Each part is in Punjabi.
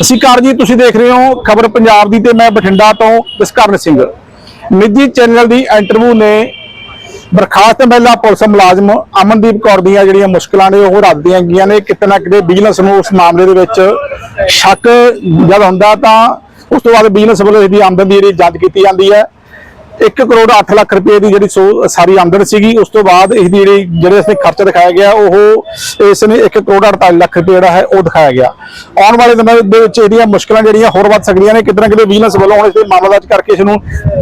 ਅਸੀਂ ਕਾਰ ਜੀ, ਤੁਸੀਂ ਦੇਖ ਰਹੇ ਹੋ ਖਬਰ ਪੰਜਾਬ ਦੀ ਤੇ ਮੈਂ ਬਠਿੰਡਾ ਤੋਂ ਜਸਕਰਨ ਸਿੰਘ। ਨਿੱਜੀ ਚੈਨਲ ਦੀ ਇੰਟਰਵਿਊ ਨੇ ਬਰਖਾਸਤ ਮਹਿਲਾ ਪੁਲਿਸ ਮੁਲਾਜ਼ਮ ਅਮਨਦੀਪ ਕੌਰ ਦੀਆਂ ਜਿਹੜੀਆਂ ਮੁਸ਼ਕਲਾਂ ਨੇ, ਉਹ ਰੱਖਦੀਆਂ ਗਈਆਂ ਨੇ। ਕਿਤੇ ਨਾ ਕਿਤੇ ਬਿਜ਼ਨਸ ਨੂੰ ਉਸ ਮਾਮਲੇ ਦੇ ਵਿੱਚ ਸ਼ੱਕ ਜਦ ਹੁੰਦਾ ਤਾਂ ਉਸ ਤੋਂ ਬਾਅਦ ਬਿਜ਼ਨਸ ਵੱਲੋਂ ਇਹਦੀ ਆਮਦਨ ਦੀ ਜਿਹੜੀ ਜਾਂਚ ਕੀਤੀ ਜਾਂਦੀ ਹੈ। 1 ਕਰੋੜ 8 ਲੱਖ ਰੁਪਏ ਦੀ ਜਿਹੜੀ ਸੋ ਸਾਰੀ ਆਮਦਨ ਸੀਗੀ, ਉਸ ਤੋਂ ਬਾਅਦ ਇਹਦੀ ਜਿਹੜੀ ਜਿਹੜੇ ਇਸਨੇ ਖਰਚਾ ਦਿਖਾਇਆ ਗਿਆ, ਉਹ ਇਸ ਨੇ 1 ਕਰੋੜ 48 ਲੱਖ ਰੁਪਏ ਜਿਹੜਾ ਹੈ, ਉਹ ਦਿਖਾਇਆ ਗਿਆ। ਆਉਣ ਵਾਲੇ ਦਿਨਾਂ ਦੇ ਵਿੱਚ ਇਹਦੀਆਂ ਮੁਸ਼ਕਲਾਂ ਜਿਹੜੀਆਂ ਹੋਰ ਵੱਧ ਸਕਦੀਆਂ ਨੇ, ਕਿਤੇ ਨਾ ਕਿਤੇ ਵਿਜੀਲੈਂਸ ਵੱਲੋਂ ਹੁਣ ਇਸ ਦੇ ਮਾਮਲਾ ਦਰਜ ਕਰਕੇ ਇਸ ਨੂੰ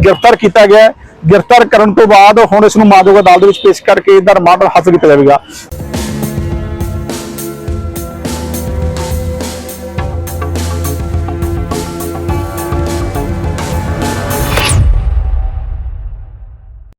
ਗ੍ਰਿਫਤਾਰ ਕੀਤਾ ਗਿਆ ਗ੍ਰਿਫਤਾਰ ਕਰਨ ਤੋਂ ਬਾਅਦ ਹੁਣ ਇਸ ਨੂੰ ਮਾਜੋਗਾ ਅਦਾਲਤ ਦੇ ਵਿੱਚ ਪੇਸ਼ ਕਰਕੇ ਇਹਦਾ ਰਿਮਾਂਡ ਹਾਸਲ ਕੀਤਾ ਜਾਵੇਗਾ।